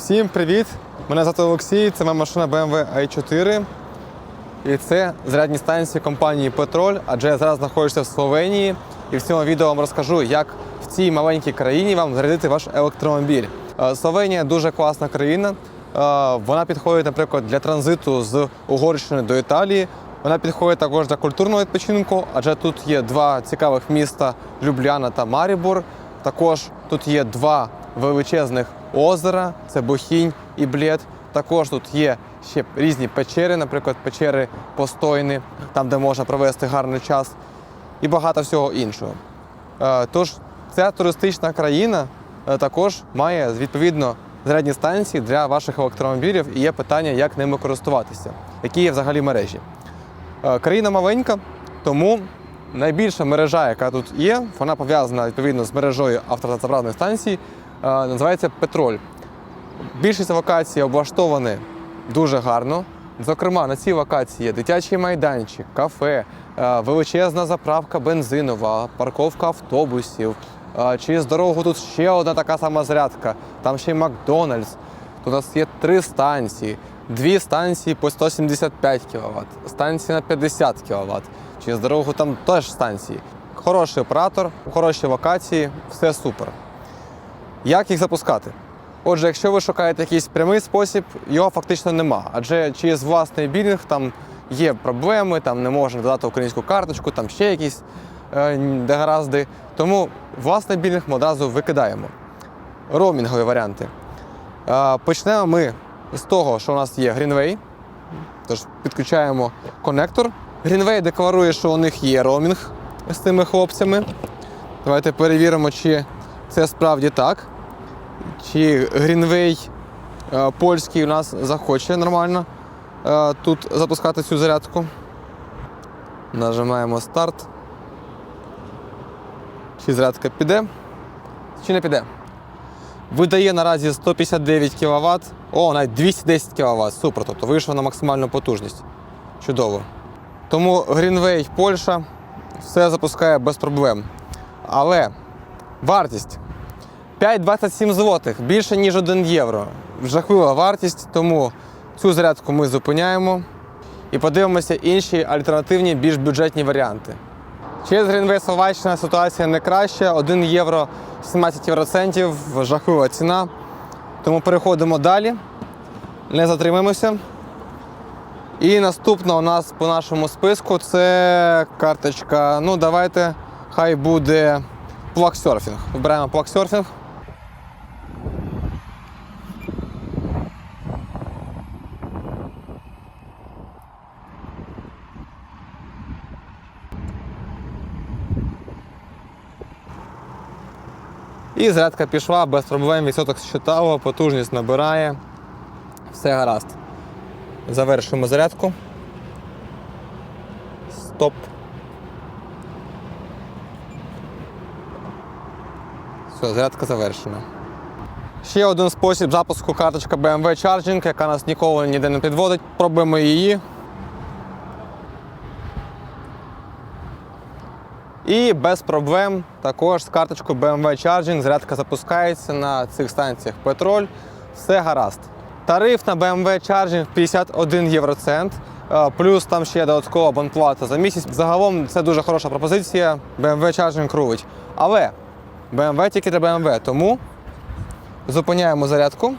Всім привіт! Мене звати Олексій, це моя машина BMW i4. І це зарядні станції компанії Петроль, адже я зараз знаходжуся в Словенії і в цьому відео вам розкажу, як в цій маленькій країні вам зарядити ваш електромобіль. Е, Словенія дуже класна країна. Е, Вона підходить, наприклад, для транзиту з Угорщини до Італії. Вона підходить також для культурного відпочинку, адже тут є два цікавих міста Любляна та Марібор. Також тут є два величезних озера: це Бохінь і Блєд. Також тут є ще різні печери, наприклад, печери Постойни, там, де можна провести гарний час, і багато всього іншого. Е, Тож ця туристична країна е, також має відповідно зарядні станції для ваших електромобілів і є питання, як ними користуватися, які є взагалі мережі. Е, Країна маленька, тому найбільша мережа, яка тут є, вона пов'язана відповідно з мережою автозаправних станцій, називається Петроль. Більшість локацій облаштовані дуже гарно. Зокрема, на цій локації є дитячий майданчик, кафе, е, величезна заправка бензинова, парковка автобусів. Е, Через дорогу тут ще одна така сама зарядка, там ще й Макдональдс. Тут у нас є три станції, дві станції по 175 кВт, станція на 50 кВт. Через дорогу там теж станції. Хороший оператор, хороші локації, все супер. Як їх запускати? Отже, якщо ви шукаєте якийсь прямий спосіб, його фактично нема. Адже через власний білінг там є проблеми, там не можна додати українську карточку, там ще якісь е, дегаразди. Тому власний білінг ми одразу викидаємо. Роумінгові варіанти. Е, почнемо ми з того, що у нас є Greenway. Тож підключаємо конектор. Greenway декларує, що у них є роумінг з цими хлопцями. Давайте перевіримо, чи це справді так. Чи Greenway е, польський у нас захоче нормально е, тут запускати цю зарядку. Нажимаємо старт. Чи зарядка піде, чи не піде. Видає наразі 159 кВт. О, навіть 210 кВт. Супер. Тобто вийшов на максимальну потужність. Чудово. Тому Greenway Польща все запускає без проблем. Але вартість 5,27 злотих, більше ніж 1 євро. Жахлива вартість, тому цю зарядку ми зупиняємо і подивимося інші альтернативні, більш бюджетні варіанти. Через Greenway Словаччина ситуація не краща. 1 євро 17 євроцентів, жахлива ціна. Тому переходимо далі, не затримаємося. І наступна у нас по нашому списку це карточка. Ну, давайте, хай буде плаксерфінг. Вибираємо плаксерфінг. І зарядка пішла без проблем, відсоток щитало, потужність набирає. Все гаразд. Завершуємо зарядку. Стоп. Все, зарядка завершена. Ще один спосіб запуску карточка BMW Charging, яка нас ніколи ніде не підводить. Пробуємо її. І без проблем також з карточкою BMW Charging зарядка запускається на цих станціях Петроль. Все гаразд. Тариф на BMW Charging 51 євроцент. е, Плюс там ще додаткова абонплата за місяць. Загалом це дуже хороша пропозиція. BMW Charging рулить. Але BMW тільки для BMW, тому зупиняємо зарядку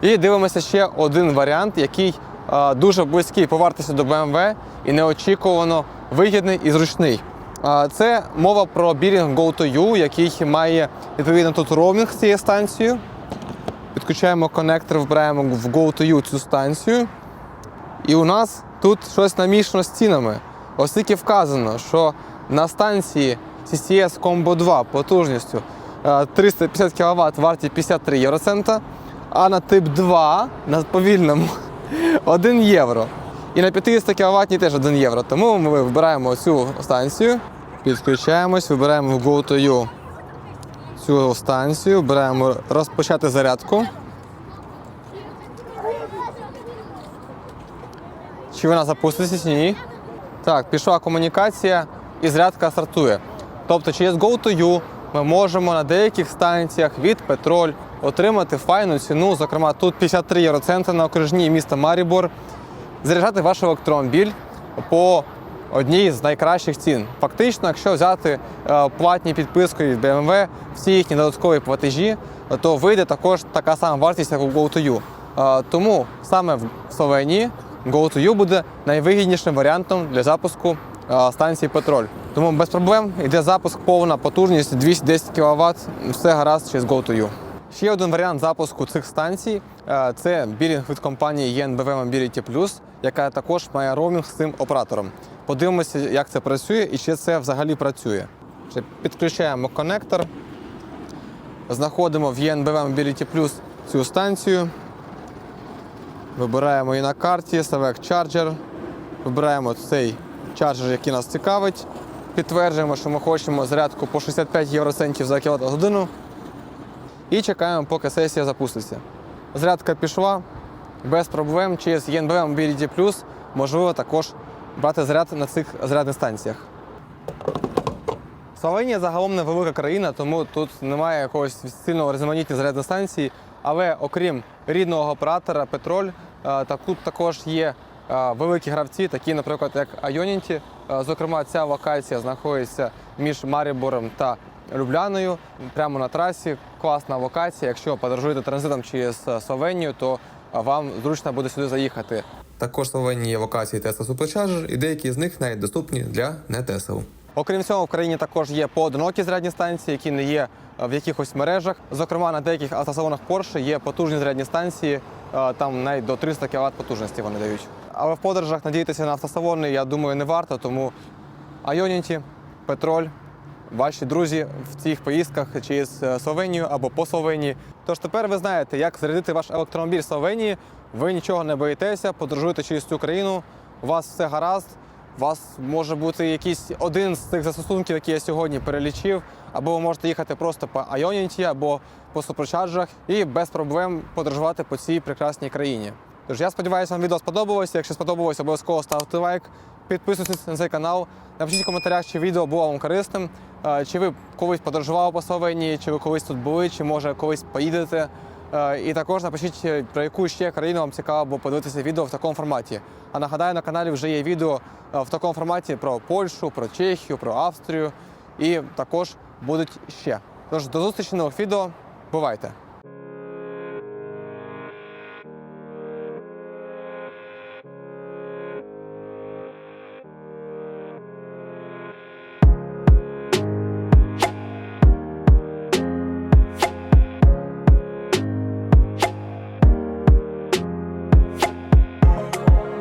і дивимося ще один варіант, який е, дуже близький по до BMW і неочікувано вигідний і зручний. Е, Це мова про білінг Go2U, який має відповідно тут роумінг з цією станцією. Підключаємо коннектор, вбираємо в Go2U цю станцію. І у нас тут щось намішано з цінами. Оскільки вказано, що на станції CCS Combo 2 потужністю 350 кВт варті 53 євроцента, а на тип 2 на повільному 1 євро. І на 50 кВт теж 1 євро. Тому ми вибираємо цю станцію, підключаємось, вибираємо в Go2U цю станцію, беремо розпочати зарядку. Чи вона запуститься, чи ні? Так, пішла комунікація і зарядка стартує. Тобто через Go2U ми можемо на деяких станціях від Петроль отримати файну ціну. Зокрема, тут 53 євроценти на окружній міста Марібор. Заряджати ваш електромобіль по одній з найкращих цін. Фактично, якщо взяти е, платні підписки від BMW, всі їхні додаткові платежі, то вийде також така сама вартість, як у GoToYou. Е, Тому саме в Словенії GoToYou буде найвигіднішим варіантом для запуску е, станції Петроль. Тому без проблем йде запуск повна потужність 210 кВт, все гаразд через GoToYou. Ще один варіант запуску цих станцій е, це білінг від компанії ENBV Mobility Plus, яка також має роумінг з цим оператором. Подивимося, як це працює і чи це взагалі працює. Підключаємо конектор, знаходимо в ENBV Mobility Plus цю станцію. Вибираємо її на карті, Select Charger. Вибираємо цей чарджер, який нас цікавить. Підтверджуємо, що ми хочемо зарядку по 65 євроцентів за кіловат годину. І чекаємо, поки сесія запуститься. Зарядка пішла без проблем. Через ENBV Mobility Plus можливо також брати заряд на цих зарядних станціях. Словенія загалом невелика країна, тому тут немає якогось сильного різноманіття зарядних станцій. Але окрім рідного оператора Петроль, е, та тут також є великі гравці, такі, наприклад, як. Е, Зокрема, ця локація знаходиться між Марібором та Любляною, прямо на трасі. Класна локація. Якщо подорожуєте транзитом через е, Словенію, то е, вам зручно буде сюди заїхати. Також в Словенії є локації Tesla Supercharger, і деякі з них навіть доступні для не Tesla. Окрім цього, в країні також є поодинокі зарядні станції, які не є е, в якихось мережах. Зокрема, на деяких автосалонах Porsche є потужні зарядні станції, там навіть до 300 кВт потужності вони дають. Але в подорожах надіятися на автосалони, я думаю, не варто, тому Ionity, Петроль, ваші друзі в цих поїздках через е, Словенію або по Словенії. Тож тепер ви знаєте, як зарядити ваш електромобіль в Словенії. Ви нічого не боїтеся, подорожуєте через цю країну, у вас все гаразд. У вас може бути якийсь один з цих застосунків, які я сьогодні перелічив, або ви можете їхати просто по Ionity або по суперчарджах і без проблем подорожувати по цій прекрасній країні. Тож я сподіваюся, вам відео сподобалося. Якщо сподобалося, обов'язково ставте лайк, підписуйтесь на цей канал. Напишіть в коментарях, чи відео було вам корисним, е, чи ви колись подорожували по Словенії, чи ви колись тут були, чи може колись поїдете. Е, І також напишіть, е, про яку ще країну вам цікаво подивитися відео в такому форматі. А нагадаю, на каналі вже є відео е, в такому форматі про Польщу, про Чехію, про Австрію. І також будуть ще. Тож до зустрічі нових відео. Бувайте!